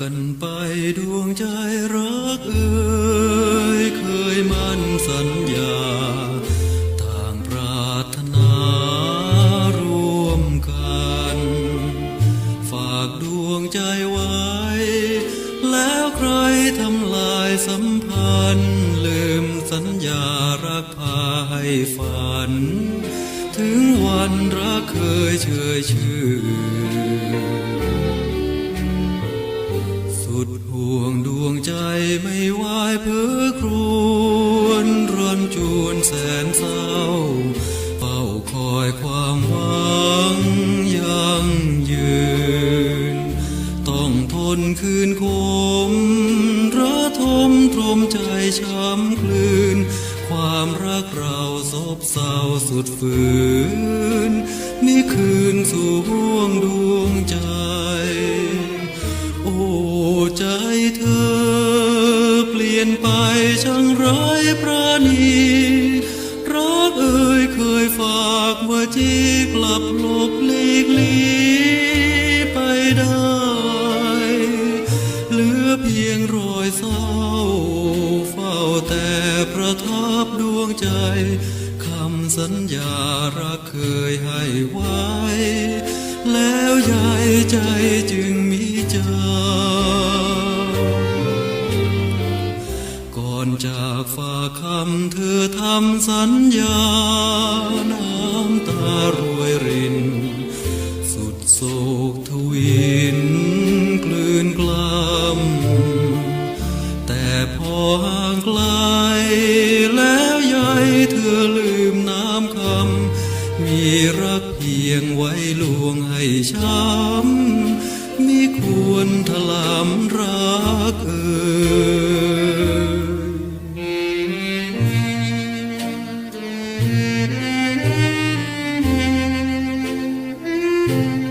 กันไปดวงใจรักเอ่ยเคยมั่นสัญญา ต่างปรารถนารวมกัน ฝากดวงใจไว้ แล้วใครทำลายสัมพันธ์ ลืมสัญญารักพาให้ฝัน ถึงวันรักเคยเชยชื่อ วงดวงใจไม่ไหวเพ้อครวญรันจวนแสนเศร้าเฝ้าคอยความหวังยังยืน ต้องทนคืนคมระทมตรมใจช้ำคลื่น ความรักเราซบเศร้าสุดฝืนมีคืนสู่ห่วงดวงใจ ช่างไร้ประณีรักเอ่ยเคยฝากว่าจีกลับหลบหลีกลีไปได้ เหลือเพียงรอยเศร้า เฝ้าแต่ประทับดวงใจคำสัญญารักเคยให้ไว้ แล้วยายใจจึงำสัญญา น้ำตารวยริน สุดโศกทวินกลืนกล้ำแต่พอห่างไกลแล้วยายเธอลืมน้ำคำ มีรักเพียงไว้ลวงให้ช้ำมีควรถลำรักเอ่ย ก่อ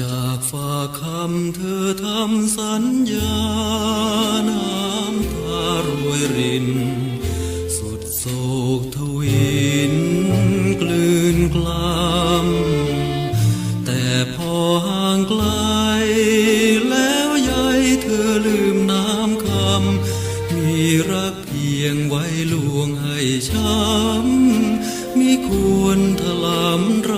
จากฝากคำเธอทำสัญญา น้ำตารวยริน สุดโศกทวิน กลืนกล้ำแต่พอห่างไกล แล้วยายเธอลืมน้ำคำ มีรักเพียงไว้ลวงให้ช้ำ มีควรถลำรัก